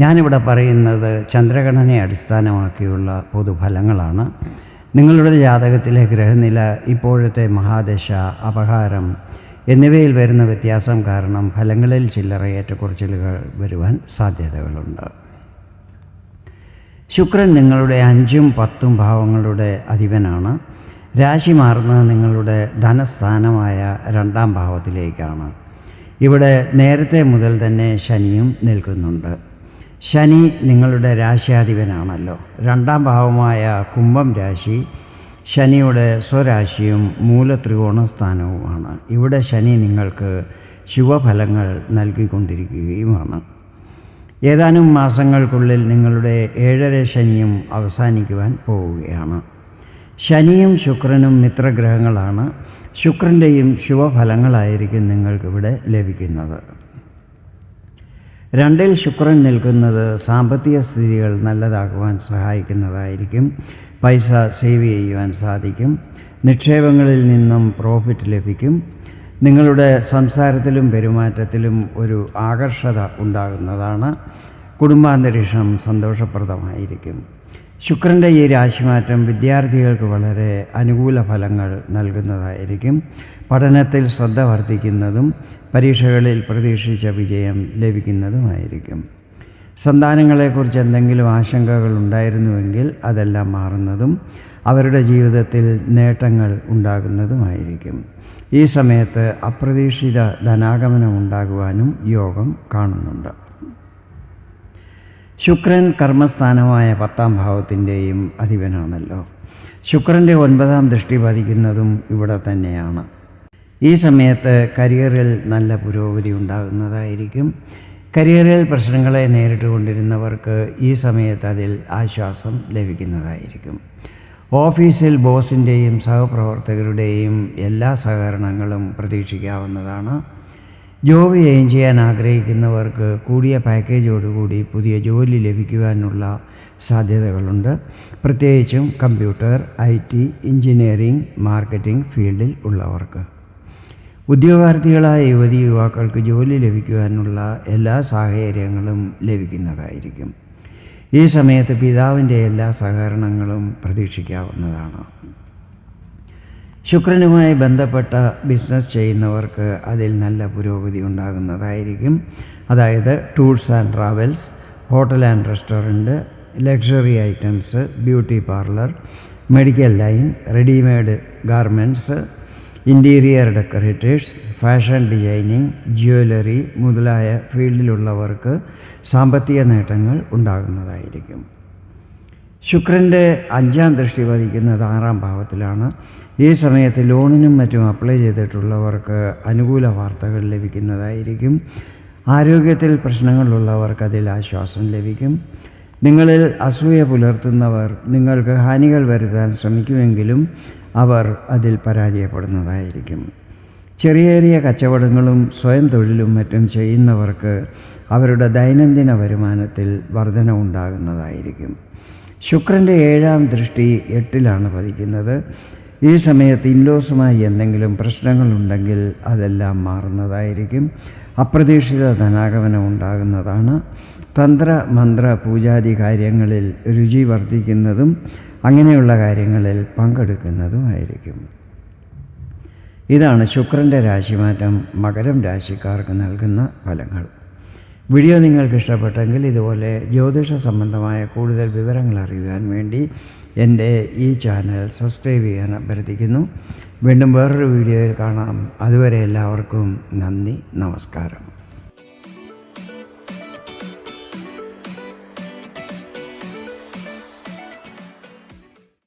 ഞാനിവിടെ പറയുന്നത് ചന്ദ്രഗണനെ അടിസ്ഥാനമാക്കിയുള്ള പൊതുഫലങ്ങളാണ്. നിങ്ങളുടെ ജാതകത്തിലെ ഗ്രഹനില ഇപ്പോഴത്തെ മഹാദശ അപഹാരം എന്നിവയിൽ വരുന്ന വ്യത്യാസം കാരണം ഫലങ്ങളിൽ ചില്ലറ ഏറ്റക്കുറച്ചിലുകൾ വരുവാൻ സാധ്യതകളുണ്ട്. ശുക്രൻ നിങ്ങളുടെ അഞ്ചും പത്തും ഭാവങ്ങളുടെ അധിപനാണ്. രാശി മാറുന്നത് നിങ്ങളുടെ ധനസ്ഥാനമായ രണ്ടാം ഭാവത്തിലേക്കാണ്. ഇവിടെ നേരത്തെ മുതൽ തന്നെ ശനിയും നിൽക്കുന്നുണ്ട്. ശനി നിങ്ങളുടെ രാശ്യാധിപനാണല്ലോ. രണ്ടാം ഭാവമായ കുംഭം രാശി ശനിയുടെ സ്വരാശിയും മൂലത്രികോണ സ്ഥാനവുമാണ്. ഇവിടെ ശനി നിങ്ങൾക്ക് ശുഭഫലങ്ങൾ നൽകിക്കൊണ്ടിരിക്കുകയുമാണ്. ഏതാനും മാസങ്ങൾക്കുള്ളിൽ നിങ്ങളുടെ ഏഴര ശനിയും അവസാനിക്കുവാൻ പോവുകയാണ്. ശനിയും ശുക്രനും മിത്രഗ്രഹങ്ങളാണ്. ശുക്രന്റെയും ശുഭഫലങ്ങളായിരിക്കും നിങ്ങൾക്കിവിടെ ലഭിക്കുന്നത്. രണ്ടിൽ ശുക്രൻ നിൽക്കുന്നത് സാമ്പത്തിക സ്ഥിതികൾ നല്ലതാക്കുവാൻ സഹായിക്കുന്നതായിരിക്കും. പൈസ സേവ് ചെയ്യുവാൻ സാധിക്കും. നിക്ഷേപങ്ങളിൽ നിന്നും പ്രോഫിറ്റ് ലഭിക്കും. നിങ്ങളുടെ സംസാരത്തിലും പെരുമാറ്റത്തിലും ഒരു ആകർഷത ഉണ്ടാകുന്നതാണ്. കുടുംബാന്തരീക്ഷം സന്തോഷപ്രദമായിരിക്കും. ശുക്രന്റെ ഈ രാശിമാറ്റം വിദ്യാർത്ഥികൾക്ക് വളരെ അനുകൂല ഫലങ്ങൾ നൽകുന്നതായിരിക്കും. പഠനത്തിൽ ശ്രദ്ധ വർദ്ധിക്കുന്നതും പരീക്ഷകളിൽ പ്രതീക്ഷിച്ച വിജയം ലഭിക്കുന്നതുമായിരിക്കും. സന്താനങ്ങളെക്കുറിച്ച് എന്തെങ്കിലും ആശങ്കകൾ ഉണ്ടായിരുന്നുവെങ്കിൽ അതെല്ലാം മാറുന്നതും അവരുടെ ജീവിതത്തിൽ നേട്ടങ്ങൾ ഉണ്ടാകുന്നതുമായിരിക്കും. ഈ സമയത്ത് അപ്രതീക്ഷിത ധനാഗമനം ഉണ്ടാകുവാനും യോഗം കാണുന്നുണ്ട്. ശുക്രൻ കർമ്മസ്ഥാനമായ പത്താം ഭാവത്തിന്റെയും അധിപനാണല്ലോ. ശുക്രന്റെ ഒൻപതാം ദൃഷ്ടി പതിക്കുന്നതും ഇവിടെ തന്നെയാണ്. ഈ സമയത്ത് കരിയറിൽ നല്ല പുരോഗതി ഉണ്ടാകുന്നതായിരിക്കും. കരിയറിൽ പ്രശ്നങ്ങളെ നേരിട്ട് കൊണ്ടിരുന്നവർക്ക് ഈ സമയത്ത് അതിൽ ആശ്വാസം ലഭിക്കുന്നതായിരിക്കും. ഓഫീസിൽ ബോസിന്റെയും സഹപ്രവർത്തകരുടെയും എല്ലാ സഹകരണങ്ങളും പ്രതീക്ഷിക്കാവുന്നതാണ്. ജോബ് ചെയ്യുകയും ചെയ്യാൻ ആഗ്രഹിക്കുന്നവർക്ക് കൂടിയ പാക്കേജോടുകൂടി പുതിയ ജോലി ലഭിക്കുവാനുള്ള സാധ്യതകളുണ്ട്. പ്രത്യേകിച്ചും computer I T engineering marketing ഫീൽഡിൽ ഉള്ളവർക്ക്. ഉദ്യോഗാർത്ഥികളായ യുവതി യുവാക്കൾക്ക് ജോലി ലഭിക്കുവാനുള്ള എല്ലാ സാഹചര്യങ്ങളും ലഭിക്കുന്നതായിരിക്കും. ഈ സമയത്ത് പിതാവിന്റെ എല്ലാ സഹകരണങ്ങളും പ്രതീക്ഷിക്കാവുന്നതാണ്. ശുക്രനുമായി ബന്ധപ്പെട്ട ബിസിനസ് ചെയ്യുന്നവർക്ക് അതിൽ നല്ല പുരോഗതി ഉണ്ടാകുന്നതായിരിക്കും. അതായത് tours and travels hotel and restaurant luxury items beauty parlour medical line readymade garments interior decorators fashion designing jewellery മുതലായ ഫീൽഡിലുള്ളവർക്ക് സാമ്പത്തിക നേട്ടങ്ങൾ ഉണ്ടാകുന്നതായിരിക്കും. ശുക്രന്റെ അഞ്ചാം ദൃഷ്ടി പതിക്കുന്നത് ആറാം ഭാവത്തിലാണ്. ഈ സമയത്ത് ലോണിനും മറ്റും അപ്ലൈ ചെയ്തിട്ടുള്ളവർക്ക് അനുകൂല വാർത്തകൾ ലഭിക്കുന്നതായിരിക്കും. ആരോഗ്യത്തിൽ പ്രശ്നങ്ങളുള്ളവർക്ക് അതിൽ ആശ്വാസം ലഭിക്കും. നിങ്ങളിൽ അസൂയ പുലർത്തുന്നവർ നിങ്ങൾക്ക് ഹാനികൾ വരുത്താൻ ശ്രമിക്കുമെങ്കിലും അവർ അതിൽ പരാജയപ്പെടുന്നതായിരിക്കും. ചെറിയ ചെറിയ കച്ചവടങ്ങളും സ്വയം തൊഴിലും മറ്റും ചെയ്യുന്നവർക്ക് അവരുടെ ദൈനംദിന വരുമാനത്തിൽ വർധന ഉണ്ടാകുന്നതായിരിക്കും ശുക്രന്റെ ഏഴാം ദൃഷ്ടി എട്ടിലാണ് പതിക്കുന്നത്. ഈ സമയത്ത് ഇൻലോസുമായി എന്തെങ്കിലും പ്രശ്നങ്ങളുണ്ടെങ്കിൽ അതെല്ലാം മാറുന്നതായിരിക്കും. അപ്രതീക്ഷിത ധനാഗമനം ഉണ്ടാകുന്നതാണ്. തന്ത്ര മന്ത്ര പൂജാതി കാര്യങ്ങളിൽ രുചി വർദ്ധിക്കുന്നതും അങ്ങനെയുള്ള കാര്യങ്ങളിൽ പങ്കെടുക്കുന്നതുമായിരിക്കും. ഇതാണ് ശുക്രന്റെ രാശിമാറ്റം മകരം രാശിക്കാർക്ക് നൽകുന്ന ഫലങ്ങൾ. വീഡിയോ നിങ്ങൾക്ക് ഇഷ്ടപ്പെട്ടെങ്കിൽ ഇതുപോലെ ജ്യോതിഷ സംബന്ധമായ കൂടുതൽ വിവരങ്ങൾ അറിയുവാൻ വേണ്ടി എന്റെ ഈ ചാനൽ സബ്സ്ക്രൈബ് ചെയ്യാൻ അഭ്യർത്ഥിക്കുന്നു. വീണ്ടും വേറൊരു വീഡിയോയിൽ കാണാം. അതുവരെ എല്ലാവർക്കും നന്ദി നമസ്കാരം.